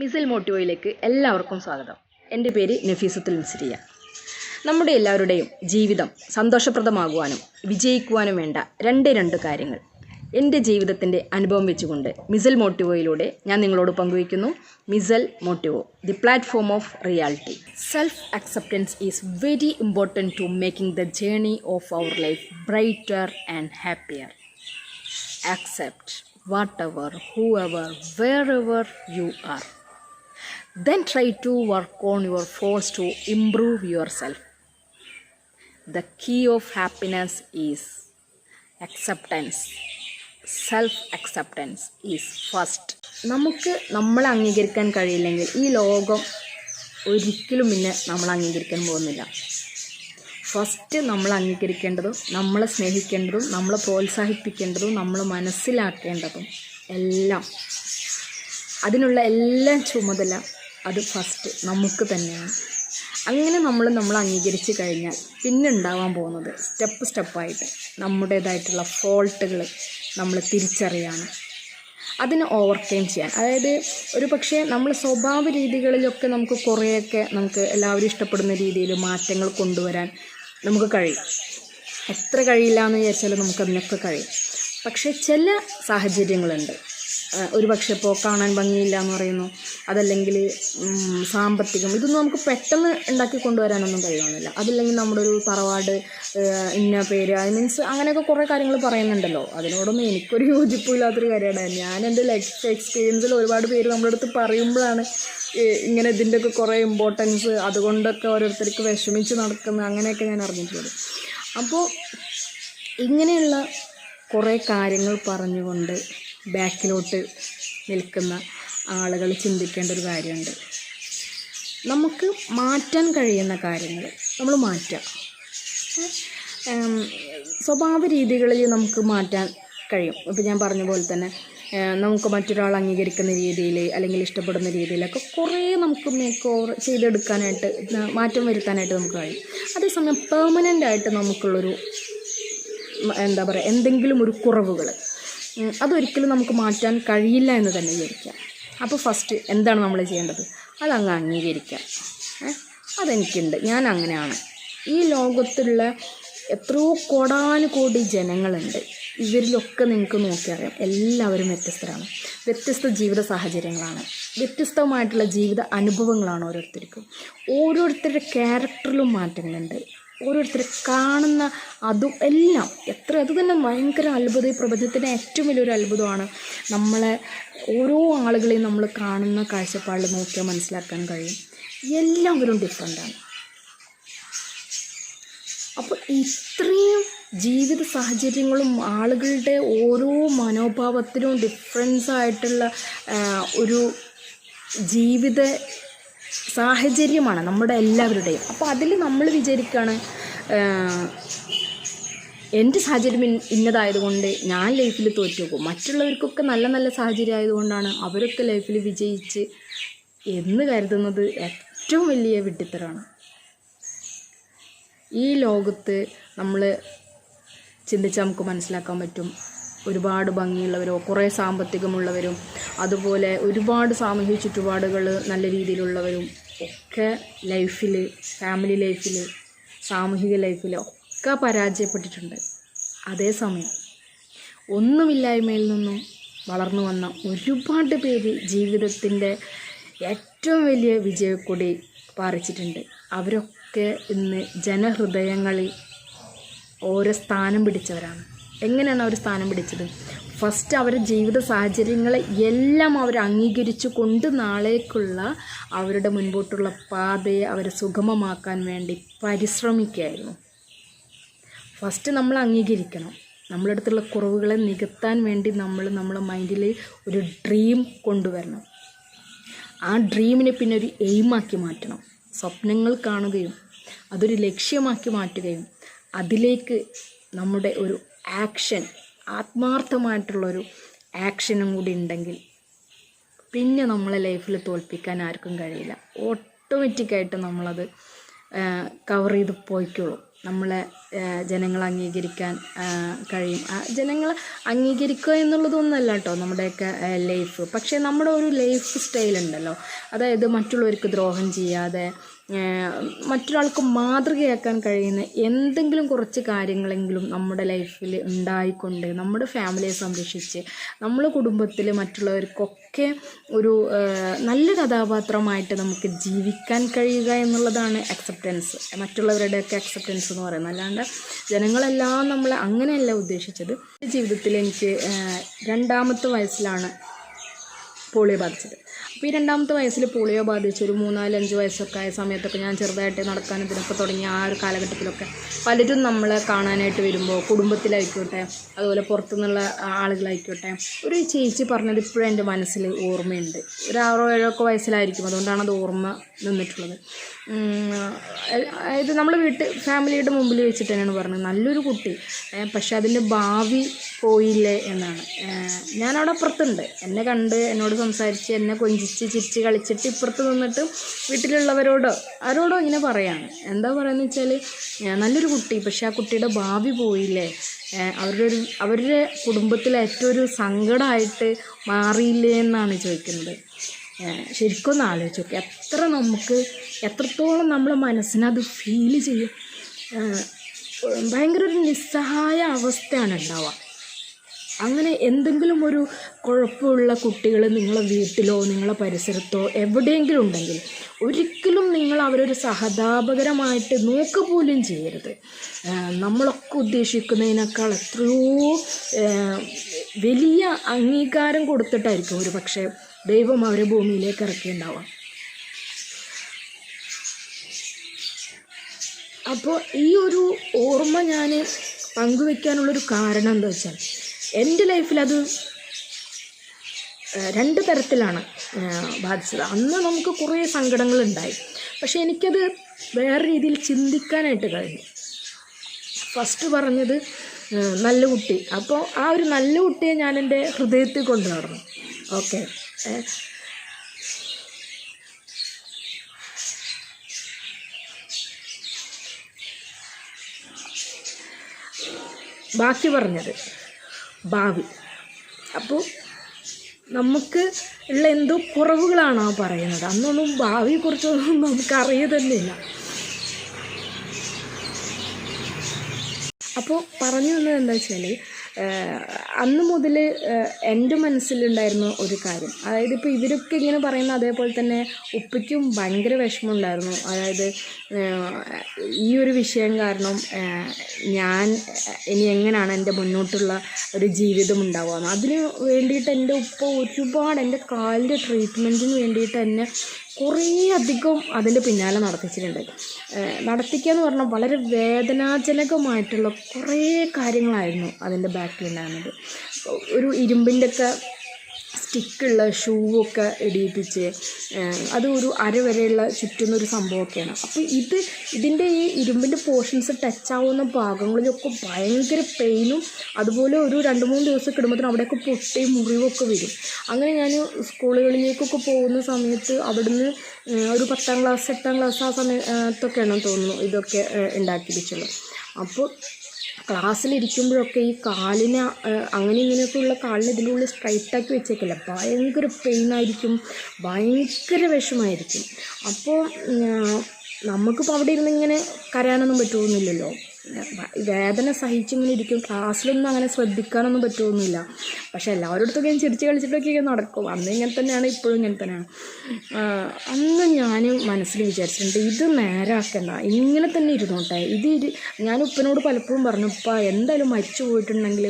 മിസിൽ മോട്ടിവോയിലേക്ക് എല്ലാവർക്കും സ്വാഗതം. എന്റെ പേര് നഫീസത്തുൽ മിസ്രിയ. നമ്മുടെ എല്ലാവരുടെയും ജീവിതം സന്തോഷപ്രദമാകുവാനും വിജയിക്കുവാനും വേണ്ട രണ്ട് രണ്ട് കാര്യങ്ങൾ. എന്റെ ജീവിതത്തിന്റെ അനുഭവം വെച്ചുകൊണ്ട് മിസൽ മോട്ടിവോയിലൂടെ ഞാൻ നിങ്ങളോട് പങ്കുവയ്ക്കുന്നു. Micelle Motivo the platform of reality. Self acceptance is very important to making the journey of our life brighter and happier. accept ever wherever you are. Then try to work on your to to improve yourself. The key of happiness is acceptance. Self acceptance is first നമുക്ക് നമ്മളെ അംഗീകരിക്കാൻ കഴിയില്ലെങ്കിൽ ഈ ലോകം ഒരിക്കലും പിന്നെ നമ്മൾ അംഗീകരിക്കാൻ പോകുന്നില്ല ഫസ്റ്റ് നമ്മൾ അംഗീകരിക്കേണ്ടതും നമ്മളെ സ്നേഹിക്കേണ്ടതും നമ്മളെ പ്രോത്സാഹിപ്പിക്കേണ്ടതും നമ്മൾ മനസ്സിലാക്കേണ്ടതും എല്ലാം അതിനുള്ള എല്ലാ ചുമതല അത് ഫസ്റ്റ് നമുക്ക് തന്നെയാണ്. അങ്ങനെ നമ്മൾ നമ്മൾ അംഗീകരിച്ച് കഴിഞ്ഞാൽ പിന്നെ ഉണ്ടാവാൻ പോകുന്നത് സ്റ്റെപ്പ് സ്റ്റെപ്പായിട്ട് നമ്മുടേതായിട്ടുള്ള ഫോൾട്ടുകൾ നമ്മൾ തിരിച്ചറിയാണ്. അതിനെ ഓവർകം ചെയ്യാൻ. അതായത് ഒരു പക്ഷേ നമ്മൾ സ്വഭാവ രീതികളിലൊക്കെ നമുക്ക് കുറേയൊക്കെ നമുക്ക് എല്ലാവരും ഇഷ്ടപ്പെടുന്ന രീതിയിൽ മാറ്റങ്ങൾ കൊണ്ടുവരാൻ നമുക്ക് കഴിയും. എത്ര കഴിയില്ല എന്ന് വിചാരിച്ചാലും നമുക്കതിനൊക്കെ കഴിയും. പക്ഷേ ചില സാഹചര്യങ്ങളുണ്ട്. ഒരു പക്ഷേ ഇപ്പോൾ കാണാൻ ഭംഗിയില്ല എന്ന് പറയുന്നു. അതല്ലെങ്കിൽ സാമ്പത്തികം. ഇതൊന്നും നമുക്ക് പെട്ടെന്ന് ഉണ്ടാക്കി കൊണ്ടുവരാനൊന്നും കഴിയുന്നില്ല. അതില്ലെങ്കിൽ നമ്മുടെ ഒരു തറവാട് ഇന്ന പേര് ഐ മീൻസ് അങ്ങനെയൊക്കെ കുറേ കാര്യങ്ങൾ പറയുന്നുണ്ടല്ലോ. അതിനോടൊന്നും എനിക്കൊരു യോജിപ്പില്ലാത്തൊരു കാര്യമാണ്. ഞാൻ എന്റെ ലൈഫ് എക്സ്പീരിയൻസിൽ ഒരുപാട് പേര് നമ്മുടെ അടുത്ത് പറയുമ്പോഴാണ് ഇങ്ങനെ ഇതിന്റെയൊക്കെ കുറേ ഇമ്പോർട്ടൻസ് അതുകൊണ്ടൊക്കെ ഓരോരുത്തർക്ക് വിഷമിച്ച് നടക്കുന്ന അങ്ങനെയൊക്കെ ഞാൻ അറിഞ്ഞിട്ടുള്ളത്. അപ്പോൾ ഇങ്ങനെയുള്ള കുറേ കാര്യങ്ങൾ പറഞ്ഞുകൊണ്ട് ബാക്കിലോട്ട് നിൽക്കുന്ന ആളുകൾ ചിന്തിക്കേണ്ട ഒരു കാര്യമുണ്ട്. നമുക്ക് മാറ്റാൻ കഴിയുന്ന കാര്യങ്ങൾ നമ്മൾ മാറ്റാം. സ്വഭാവ രീതികളിൽ നമുക്ക് മാറ്റാൻ കഴിയും. ഇപ്പം ഞാൻ പറഞ്ഞ പോലെ തന്നെ നമുക്ക് മറ്റൊരാൾ അംഗീകരിക്കുന്ന രീതിയിൽ അല്ലെങ്കിൽ ഇഷ്ടപ്പെടുന്ന രീതിയിലൊക്കെ കുറേ നമുക്ക് മേക്ക് ഓവർ ചെയ്തെടുക്കാനായിട്ട് മാറ്റം വരുത്താനായിട്ട് നമുക്ക് കഴിയും. അതേസമയം പെർമനന്റ് ആയിട്ട് നമുക്കുള്ളൊരു എന്താ പറയുക എന്തെങ്കിലും ഒരു കുറവുകൾ അതൊരിക്കലും നമുക്ക് മാറ്റാൻ കഴിയില്ല എന്ന് തന്നെ വിചാരിക്കാം. അപ്പോൾ ഫസ്റ്റ് എന്താണ് നമ്മൾ ചെയ്യേണ്ടത്? അതങ്ങ് അംഗീകരിക്കാം? അതെനിക്കുണ്ട്. ഞാൻ അങ്ങനെയാണ്. ഈ ലോകത്തുള്ള എത്രയോ കോടാനുകോടി ജനങ്ങളുണ്ട്. ഇവരിലൊക്കെ നിങ്ങൾക്ക് നോക്കിയറിയാം എല്ലാവരും വ്യത്യസ്തരാണ്. വ്യത്യസ്ത ജീവിത സാഹചര്യങ്ങളാണ്. വ്യത്യസ്തമായിട്ടുള്ള ജീവിത അനുഭവങ്ങളാണ് ഓരോരുത്തർക്കും. ഓരോരുത്തരുടെ ക്യാരക്ടറിലും മാറ്റങ്ങളുണ്ട്. ഓരോരുത്തരെ കാണുന്ന അതും എല്ലാം. എത്ര അത് തന്നെ ഭയങ്കര അത്ഭുതം. ഈ പ്രപഞ്ചത്തിന്റെ ഏറ്റവും വലിയൊരു അത്ഭുതമാണ് നമ്മളെ ഓരോ ആളുകളെയും നമ്മൾ കാണുന്ന കാഴ്ചപ്പാടിൽ നോക്കിയാൽ മനസ്സിലാക്കാൻ കഴിയും. എല്ലാവരും ഡിഫറെന്റാണ് അപ്പോൾ ഇത്രയും ജീവിത സാഹചര്യങ്ങളും ആളുകളുടെ ഓരോ മനോഭാവത്തിലും ഡിഫറൻസ് ആയിട്ടുള്ള ഒരു ജീവിത സാഹചര്യമാണ് നമ്മുടെ എല്ലാവരുടെയും. അപ്പോൾ അതിൽ നമ്മൾ വിചാരിക്കുകയാണ് എന്റെ സാഹചര്യം ഇന്നതായതുകൊണ്ട് ഞാൻ ലൈഫിൽ തോറ്റു പോകും മറ്റുള്ളവർക്കൊക്കെ നല്ല നല്ല സാഹചര്യം ആയതുകൊണ്ടാണ് അവരൊക്കെ ലൈഫിൽ വിജയിച്ച് എന്ന് കരുതുന്നത് ഏറ്റവും വലിയ വിഡ്ഢിത്തരാണ്. ഈ ലോകത്ത് നമ്മൾ ചിന്തിച്ചാൽ നമുക്ക് മനസ്സിലാക്കാൻ പറ്റും. ഒരുപാട് ഭംഗിയുള്ളവരോ കുറേ സാമ്പത്തികമുള്ളവരും അതുപോലെ ഒരുപാട് സാമൂഹ്യ ചുറ്റുപാടുകൾ നല്ല രീതിയിലുള്ളവരും ഒക്കെ ലൈഫിൽ ഫാമിലി ലൈഫിൽ സാമൂഹിക ലൈഫിൽ ഒക്കെ പരാജയപ്പെട്ടിട്ടുണ്ട്. അതേസമയം ഒന്നുമില്ലായ്മയിൽ നിന്നും വളർന്നു വന്ന ഒരുപാട് പേര് ജീവിതത്തിന്റെ ഏറ്റവും വലിയ വിജയക്കൊടി പാറിച്ചിട്ടുണ്ട്. അവരൊക്കെ ഇന്ന് ജനഹൃദയങ്ങളിൽ ഓരോ സ്ഥാനം പിടിച്ചവരാണ്. എങ്ങനെയാണ് അവർ സ്ഥാനം പിടിച്ചത്? ഫസ്റ്റ് അവരുടെ ജീവിത സാഹചര്യങ്ങളെ എല്ലാം അവർ അംഗീകരിച്ചു കൊണ്ട് നാളേക്കുള്ള അവരുടെ മുൻപോട്ടുള്ള പാതയെ അവരെ സുഗമമാക്കാൻ വേണ്ടി പരിശ്രമിക്കുകയായിരുന്നു. ഫസ്റ്റ് നമ്മൾ അംഗീകരിക്കണം. നമ്മുടെ അടുത്തുള്ള കുറവുകളെ നികത്താൻ വേണ്ടി നമ്മൾ നമ്മുടെ മൈൻഡിൽ ഒരു ഡ്രീം കൊണ്ടുവരണം. ആ ഡ്രീമിനെ പിന്നെ ഒരു എയിമാക്കി മാറ്റണം. സ്വപ്നങ്ങൾ കാണുകയും അതൊരു ലക്ഷ്യമാക്കി മാറ്റുകയും അതിലേക്ക് നമ്മുടെ ഒരു ആക്ഷൻ ആത്മാർത്ഥമായിട്ടുള്ളൊരു ആക്ഷനും കൂടി ഉണ്ടെങ്കിൽ പിന്നെ നമ്മളെ ലൈഫിൽ തോൽപ്പിക്കാൻ ആർക്കും കഴിയില്ല. ഓട്ടോമാറ്റിക്കായിട്ട് നമ്മളത് കവർ ചെയ്ത് പോയിക്കോളും. നമ്മളെ ജനങ്ങൾ അംഗീകരിക്കാൻ കഴിയും. ജനങ്ങൾ അംഗീകരിക്കുക എന്നുള്ളതൊന്നുമല്ല കേട്ടോ നമ്മുടെയൊക്കെ ലൈഫ്. പക്ഷേ നമ്മുടെ ഒരു ലൈഫ് സ്റ്റൈൽ ഉണ്ടല്ലോ. അതായത് മറ്റുള്ളവർക്ക് ദ്രോഹം ചെയ്യാതെ മറ്റൊരാൾക്ക് മാതൃകയാക്കാൻ കഴിയുന്ന എന്തെങ്കിലും കുറച്ച് കാര്യങ്ങളെങ്കിലും നമ്മുടെ ലൈഫിൽ ഉണ്ടായിക്കൊണ്ട് നമ്മുടെ ഫാമിലിയെ സംരക്ഷിച്ച് നമ്മൾ കുടുംബത്തിൽ മറ്റുള്ളവർക്കൊക്കെ ഒരു നല്ല കഥാപാത്രമായിട്ട് നമുക്ക് ജീവിക്കാൻ കഴിയുക എന്നുള്ളതാണ് അക്സെപ്റ്റൻസ് മറ്റുള്ളവരുടെയൊക്കെ അക്സെപ്റ്റൻസ് എന്ന് പറയുന്നത്. അല്ലാണ്ട് ജനങ്ങളെല്ലാം നമ്മൾ അങ്ങനെയല്ല ഉദ്ദേശിച്ചത്. ജീവിതത്തിൽ എനിക്ക് രണ്ടാമത്തെ വയസ്സിലാണ് പോളിയോ ബാധിച്ചത്. അപ്പോൾ ഈ രണ്ടാമത്തെ വയസ്സിൽ പോളിയോ ബാധിച്ച്. ഒരു മൂന്നാൽ അഞ്ച് വയസ്സൊക്കെ ആയ സമയത്തൊക്കെ ഞാൻ ചെറുതായിട്ട് നടക്കാനും ഇതിനൊക്കെ തുടങ്ങിയ ആ ഒരു കാലഘട്ടത്തിലൊക്കെ പലരും നമ്മളെ കാണാനായിട്ട് വരുമ്പോൾ കുടുംബത്തിലായിക്കോട്ടെ അതുപോലെ പുറത്തുനിന്നുള്ള ആളുകളായിക്കോട്ടെ ഒരു ചേച്ചി പറഞ്ഞത് ഇപ്പോഴും എന്റെ മനസ്സിൽ ഓർമ്മയുണ്ട്. ഒരു ആറോ ഏഴോ ഒക്കെ വയസ്സിലായിരിക്കും. അതുകൊണ്ടാണ് അത് ഓർമ്മ നിന്നിട്ടുള്ളത്. അതായത് നമ്മൾ വീട്ട് ഫാമിലിയുടെ മുമ്പിൽ വെച്ചിട്ട് തന്നെയാണ് പറഞ്ഞത്. നല്ലൊരു കുട്ടി. പക്ഷെ അതിന്റെ ഭാവി പോയില്ലേ എന്നാണ്. ഞാനവിടെ അപ്പുറത്തുണ്ട്. എന്നെ കണ്ട് എന്നോട് സംസാരിച്ച് എന്നെ കൊഞ്ചിച്ച് ചിരിച്ച് കളിച്ചിട്ട് ഇപ്പുറത്ത് നിന്നിട്ട് വീട്ടിലുള്ളവരോടോ ആരോടോ ഇങ്ങനെ പറയാണ്. എന്താ പറയുന്നത് വെച്ചാൽ നല്ലൊരു കുട്ടി പക്ഷെ ആ കുട്ടിയുടെ ഭാവി പോയില്ലേ? അവരുടെ ഒരു അവരുടെ കുടുംബത്തിലെ ഏറ്റവും ഒരു സങ്കടമായിട്ട് മാറിയില്ലേ എന്നാണ് ചോദിക്കുന്നത്. ശരിക്കും ഒന്ന് ആലോചിച്ച് നോക്കുക എത്ര നമുക്ക് എത്രത്തോളം നമ്മളെ മനസ്സിനത് ഫീൽ ചെയ്യും. ഭയങ്കര ഒരു നിസ്സഹായ അവസ്ഥയാണ് ഉണ്ടാവുക. അങ്ങനെ എന്തെങ്കിലും ഒരു കുഴപ്പമുള്ള കുട്ടികൾ നിങ്ങളെ വീട്ടിലോ നിങ്ങളെ പരിസരത്തോ എവിടെയെങ്കിലും ഉണ്ടെങ്കിൽ ഒരിക്കലും നിങ്ങൾ അവരൊരു സഹതാപകരമായിട്ട് നോക്ക് പോലും ചെയ്യരുത്. നമ്മളൊക്കെ ഉദ്ദേശിക്കുന്നതിനേക്കാൾ എത്രയോ വലിയ അംഗീകാരം കൊടുത്തിട്ടായിരിക്കും ഒരു പക്ഷേ ദൈവം അവരെ ഭൂമിയിലേക്ക് ഇറക്കിയിട്ടുണ്ടാവാം. അപ്പോൾ ഈ ഒരു ഓർമ്മ ഞാൻ പങ്കുവെക്കാനുള്ളൊരു കാരണം എന്താ വെച്ചാൽ എന്റെ ലൈഫിൽ അത് രണ്ട് തരത്തിലാണ് ബാധിച്ചത്. അന്ന് നമുക്ക് കുറേ സങ്കടങ്ങളുണ്ടായി. പക്ഷേ എനിക്കത് വേറെ രീതിയിൽ ചിന്തിക്കാനായിട്ട് കഴിഞ്ഞു. ഫസ്റ്റ് പറഞ്ഞത് നല്ല കുട്ടി. അപ്പോൾ ആ ഒരു നല്ല കുട്ടിയെ ഞാൻ എന്റെ ഹൃദയത്തിൽ കൊണ്ടു നടന്നു ഓക്കെ. ബാക്കി പറഞ്ഞത്. ഭാവി. അപ്പോൾ നമുക്ക് ഉള്ള എന്തോ കുറവുകളാണ് ആ പറയുന്നത്. അന്നൊന്നും ഭാവിയെക്കുറിച്ചൊന്നും നമുക്ക് അറിയതന്നെയില്ല അപ്പോൾ പറഞ്ഞു വന്നത് എന്താ വെച്ചാൽ അന്ന് മുതൽ എന്റെ മനസ്സിലുണ്ടായിരുന്ന ഒരു കാര്യം. അതായത് ഇപ്പോൾ ഇവരൊക്കെ ഇങ്ങനെ പറയുന്ന അതേപോലെ തന്നെ ഉപ്പയ്ക്കും ഭയങ്കര വിഷമമുണ്ടായിരുന്നു. അതായത് ഈ ഒരു വിഷയം കാരണം ഞാൻ ഇനി എങ്ങനെയാണ് എന്റെ മുന്നോട്ടുള്ള ഒരു ജീവിതം ഉണ്ടാവുക? അതിന് വേണ്ടിയിട്ട് എന്റെ ഉപ്പ ഒരുപാട് എന്റെ കാലിന്റെ ട്രീറ്റ്മെന്റിന് വേണ്ടിയിട്ട് എന്നെ കുറേ അധികം അതിന്റെ പിന്നാലെ നടത്തിച്ചിട്ടുണ്ട്. നടത്തിക്കുക എന്ന് പറഞ്ഞാൽ വളരെ വേദനാജനകമായിട്ടുള്ള കുറേ കാര്യങ്ങളായിരുന്നു അതിന്റെ ബാക്കിലുണ്ടായിരുന്നത് ഒരു ഇരുമ്പിന്റെ ഒക്കെ സ്റ്റിക്കുള്ള ഷൂവൊക്കെ ഇടിയിപ്പിച്ച് അത് ഒരു അര വരെയുള്ള ചുറ്റുന്ന ഒരു സംഭവമൊക്കെയാണ്. അപ്പോൾ ഇത് ഇതിന്റെ ഈ ഇരുമ്പിന്റെ പോർഷൻസ് ടച്ച് ആവുന്ന ഭാഗങ്ങളിലൊക്കെ ഭയങ്കര പെയിനും അതുപോലെ ഒരു രണ്ട് മൂന്ന് ദിവസം കിടുമ്പോഴത്തേനും അവിടെയൊക്കെ പൊട്ടി മുറിവൊക്കെ വരും. അങ്ങനെ ഞാൻ സ്കൂളുകളിലേക്കൊക്കെ പോകുന്ന സമയത്ത് അവിടുന്ന് ഒരു പത്താം ക്ലാസ് എട്ടാം ക്ലാസ് ആ സമയത്തൊക്കെയാണ് തോന്നുന്നു ഇതൊക്കെ ഉണ്ടാക്കിപ്പിച്ചുള്ളത് അപ്പോൾ ക്ലാസ്സിലിരിക്കുമ്പോഴൊക്കെ ഈ കാലിന് അങ്ങനെ ഇങ്ങനെയൊക്കെയുള്ള കാലിന് ഇതിന്റെ ഉള്ളിൽ സ്ട്രൈറ്റാക്കി വെച്ചേക്കില്ല? ഭയങ്കര പെയിനായിരിക്കും ഭയങ്കര വിഷമായിരിക്കും. അപ്പോൾ നമുക്കിപ്പോൾ അവിടെ ഇരുന്ന് ഇങ്ങനെ കരയാനൊന്നും പറ്റുമൊന്നുമില്ലല്ലോ വേദന സഹിച്ചിങ്ങനെ ഇരിക്കും. ക്ലാസ്സിലൊന്നും അങ്ങനെ ശ്രദ്ധിക്കാനൊന്നും പറ്റുമൊന്നുമില്ല പക്ഷേ എല്ലാവരുടെ അടുത്തൊക്കെ ഞാൻ ചിരിച്ച് കളിച്ചിട്ടൊക്കെ നടക്കും. അന്ന് ഇങ്ങനെ തന്നെയാണ് ഇപ്പോഴും ഇങ്ങനെ തന്നെയാണ്. അന്ന് ഞാൻ മനസ്സിൽ വിചാരിച്ചിട്ടുണ്ട് ഇത് നേരാക്കണ്ട. ഇങ്ങനെ തന്നെ ഇരുന്നോട്ടെ. ഇത് ഞാൻ ഉപ്പനോട് പലപ്പോഴും പറഞ്ഞു ഉപ്പ എന്തായാലും മരിച്ചു പോയിട്ടുണ്ടെങ്കിൽ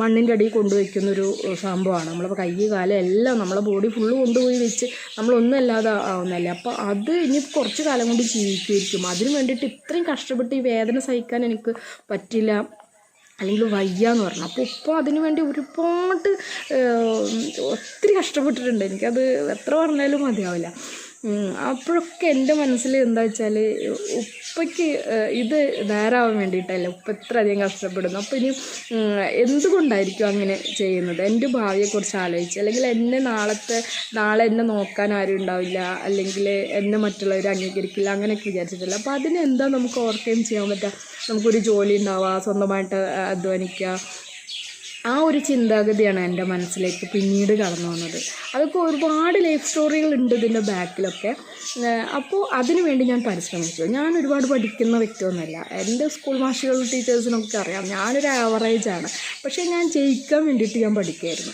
മണ്ണിന്റെ അടിയിൽ കൊണ്ടുവയ്ക്കുന്നൊരു സംഭവമാണ്. നമ്മളിപ്പോൾ കൈ കാലം എല്ലാം നമ്മളെ ബോഡി ഫുള്ള് കൊണ്ടുപോയി വെച്ച് നമ്മളൊന്നും അല്ലാതെ ആവുന്നതല്ലേ. അപ്പോൾ അത് ഇനി കുറച്ച് കാലം കൊണ്ട് ജീവിക്കുമായിരിക്കും. അതിന് വേണ്ടിയിട്ട് ഇത്രയും കഷ്ടപ്പെട്ട് ഈ വേദന സഹിക്കാൻ എനിക്ക് പറ്റില്ല. അല്ലെങ്കിൽ വയ്യ എന്ന് പറഞ്ഞു. അപ്പോൾ ഉപ്പ അതിന് വേണ്ടി ഒരുപാട് ഒത്തിരി കഷ്ടപ്പെട്ടിട്ടുണ്ട്. എനിക്കത് എത്ര പറഞ്ഞാലും മതിയാവില്ല. അപ്പോഴൊക്കെ എന്റെ മനസ്സിൽ എന്താ വെച്ചാൽ ഉപ്പ ഉപ്പയ്ക്ക് ഇത് നേരാവാൻ വേണ്ടിയിട്ടല്ല ഉപ്പ ഇത്ര അധികം കഷ്ടപ്പെടുന്നു. അപ്പോൾ ഇനി എന്തുകൊണ്ടായിരിക്കും അങ്ങനെ ചെയ്യുന്നത്? എന്റെ ഭാവിയെക്കുറിച്ച് ആലോചിച്ച്. അല്ലെങ്കിൽ എന്നെ നാളത്തെ നാളെ എന്നെ നോക്കാൻ ആരും ഉണ്ടാവില്ല. അല്ലെങ്കിൽ എന്നെ മറ്റുള്ളവർ അംഗീകരിക്കില്ല. അങ്ങനെയൊക്കെ വിചാരിച്ചിട്ടില്ല. അപ്പോൾ അതിനെന്താ നമുക്ക് ഓവർകം ചെയ്യാൻ പറ്റുക? നമുക്കൊരു ജോലി ഉണ്ടാവുക സ്വന്തമായിട്ട് അധ്വാനിക്കുക. ആ ഒരു ചിന്താഗതിയാണ് എന്റെ മനസ്സിലേക്ക് പിന്നീട് കടന്നു വന്നത്. അതൊക്കെ ഒരുപാട് ലൈഫ് സ്റ്റോറികൾ ഉണ്ട് ഇതിന്റെ ബാക്കിലൊക്കെ. അപ്പോൾ അതിനു വേണ്ടി ഞാൻ പരിശ്രമിച്ചു. ഞാൻ ഒരുപാട് പഠിക്കുന്ന വ്യക്തിയൊന്നുമല്ല. എന്റെ സ്കൂൾ മാഷികൾ ടീച്ചേഴ്സിനൊക്കെ അറിയാം. ഞാനൊരു ആവറേജാണ് പക്ഷേ ഞാൻ ജയിക്കാൻ വേണ്ടിയിട്ട് ഞാൻ പഠിക്കുമായിരുന്നു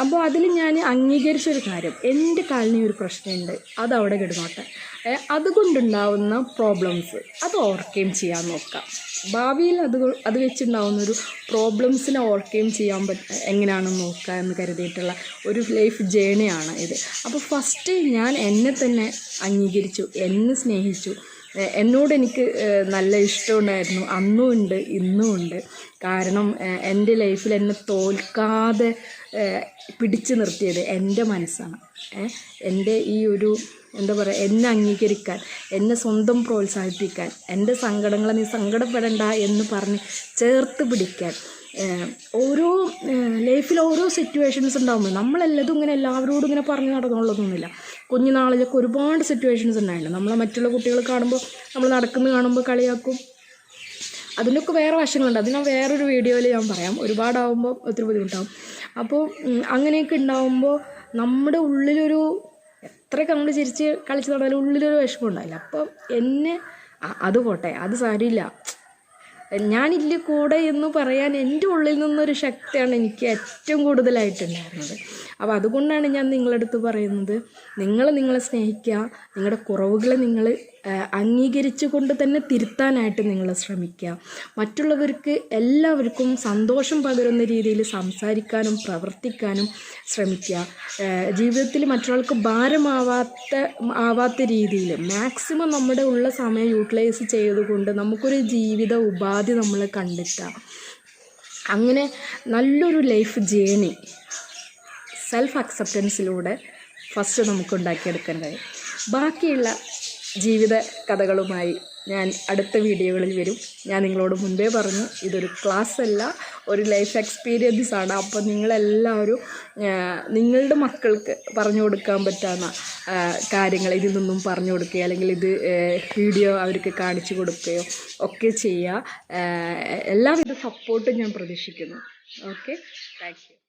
അപ്പോൾ അതിൽ ഞാൻ അംഗീകരിച്ചൊരു കാര്യം. എന്റെ കാലിന് ഒരു പ്രശ്നമുണ്ട്. അത് അവിടെ കിടന്നോട്ടെ. അതുകൊണ്ടുണ്ടാവുന്ന പ്രോബ്ലംസ് അത് ഓവർകം ചെയ്യാൻ നോക്കാം. ഭാവിയിൽ അത് അത് വെച്ചുണ്ടാവുന്ന ഒരു പ്രോബ്ലംസിനെ ഓവർകം ചെയ്യാൻ പറ്റ എങ്ങനെയാണെന്ന് നോക്കുക എന്ന് കരുതിയിട്ടുള്ള ഒരു ലൈഫ് ജേണിയാണ് ഇത്. അപ്പോൾ ഫസ്റ്റ് ഞാൻ എന്നെ തന്നെ അംഗീകരിച്ചു എന്നെ സ്നേഹിച്ചു. എന്നോട് എനിക്ക് നല്ല ഇഷ്ടമുണ്ടായിരുന്നു അന്നും ഉണ്ട് ഇന്നും ഉണ്ട്. കാരണം എന്റെ ലൈഫിൽ എന്നെ തോൽക്കാതെ പിടിച്ചു നിർത്തിയത് എന്റെ മനസ്സാണ്. എന്റെ ഈ ഒരു എന്താ പറയുക എന്നെ അംഗീകരിക്കാൻ എന്നെ സ്വന്തം പ്രോത്സാഹിപ്പിക്കാൻ എന്റെ സങ്കടങ്ങളെ നീ സങ്കടപ്പെടണ്ട എന്ന് പറഞ്ഞ് ചേർത്ത് പിടിക്കാൻ ഓരോ ലൈഫിൽ ഓരോ സിറ്റുവേഷൻസ് ഉണ്ടാകുമ്പോൾ നമ്മളെല്ലതും ഇങ്ങനെ എല്ലാവരോടും ഇങ്ങനെ പറഞ്ഞു നടന്നുള്ളതൊന്നുമില്ല. കുഞ്ഞുനാളിലൊക്കെ ഒരുപാട് സിറ്റുവേഷൻസ് ഉണ്ടായിട്ടുണ്ട്. നമ്മളെ മറ്റുള്ള കുട്ടികൾ കാണുമ്പോൾ നമ്മൾ നടക്കുന്നത് കാണുമ്പോൾ കളിയാക്കും. അതിനൊക്കെ വേറെ വശങ്ങളുണ്ട്. അതിന് വേറൊരു വീഡിയോയിൽ ഞാൻ പറയാം. ഒരുപാടാവുമ്പോൾ ഒത്തിരി ബുദ്ധിമുട്ടാവും. അപ്പോൾ അങ്ങനെയൊക്കെ ഉണ്ടാവുമ്പോൾ നമ്മുടെ ഉള്ളിലൊരു എത്രയൊക്കെ നമ്മൾ ചിരിച്ച് കളിച്ച് നടന്നാലും ഉള്ളിലൊരു വിഷമം ഉണ്ടാവില്ല അപ്പം എന്നെ അത് പോട്ടെ അത് സാരമില്ല. ഞാനില്ല കൂടെ എന്ന് പറയാൻ എന്റെ ഉള്ളിൽ നിന്നൊരു ശക്തിയാണ് എനിക്ക് ഏറ്റവും കൂടുതലായിട്ടുണ്ടായിരുന്നത്. അപ്പോൾ അതുകൊണ്ടാണ് ഞാൻ നിങ്ങളുടെ അടുത്ത് പറയുന്നത് നിങ്ങൾ നിങ്ങളെ സ്നേഹിക്കുക നിങ്ങളുടെ കുറവുകളെ നിങ്ങൾ അംഗീകരിച്ചു കൊണ്ട് തന്നെ തിരുത്താനായിട്ട് നിങ്ങൾ ശ്രമിക്കുക. മറ്റുള്ളവർക്ക് എല്ലാവർക്കും സന്തോഷം പകരുന്ന രീതിയിൽ സംസാരിക്കാനും പ്രവർത്തിക്കാനും ശ്രമിക്കുക. ജീവിതത്തിൽ മറ്റൊരാൾക്ക് ഭാരമാവാത്ത ആവാത്ത രീതിയിൽ മാക്സിമം നമ്മുടെ ഉള്ള സമയം യൂട്ടിലൈസ് ചെയ്തുകൊണ്ട് നമുക്കൊരു ജീവിത ഉപാധി നമ്മൾ കണ്ടെത്തുക. അങ്ങനെ നല്ലൊരു ലൈഫ് ജേണി സെൽഫ് അക്സെപ്റ്റൻസിലൂടെ ഫസ്റ്റ് നമുക്ക് ഉണ്ടാക്കിയെടുക്കാൻ കഴിയും ബാക്കിയുള്ള ജീവിത കഥകളുമായി ഞാൻ അടുത്ത വീഡിയോകളിൽ വരും. ഞാൻ നിങ്ങളോട് മുൻപേ പറഞ്ഞു ഇതൊരു ക്ലാസ് അല്ല ഒരു ലൈഫ് എക്സ്പീരിയൻസ് ആണ്. അപ്പോൾ നിങ്ങളെല്ലാവരും നിങ്ങളുടെ മക്കൾക്ക് പറഞ്ഞു കൊടുക്കാൻ പറ്റാവുന്ന കാര്യങ്ങൾ ഇതിൽ നിന്നും പറഞ്ഞു കൊടുക്കുകയോ അല്ലെങ്കിൽ ഇത് വീഡിയോ അവർക്ക് കാണിച്ചു കൊടുക്കുകയോ ഒക്കെ ചെയ്യുക. എല്ലാവിധ സപ്പോർട്ടും ഞാൻ പ്രതീക്ഷിക്കുന്നു. Okay thank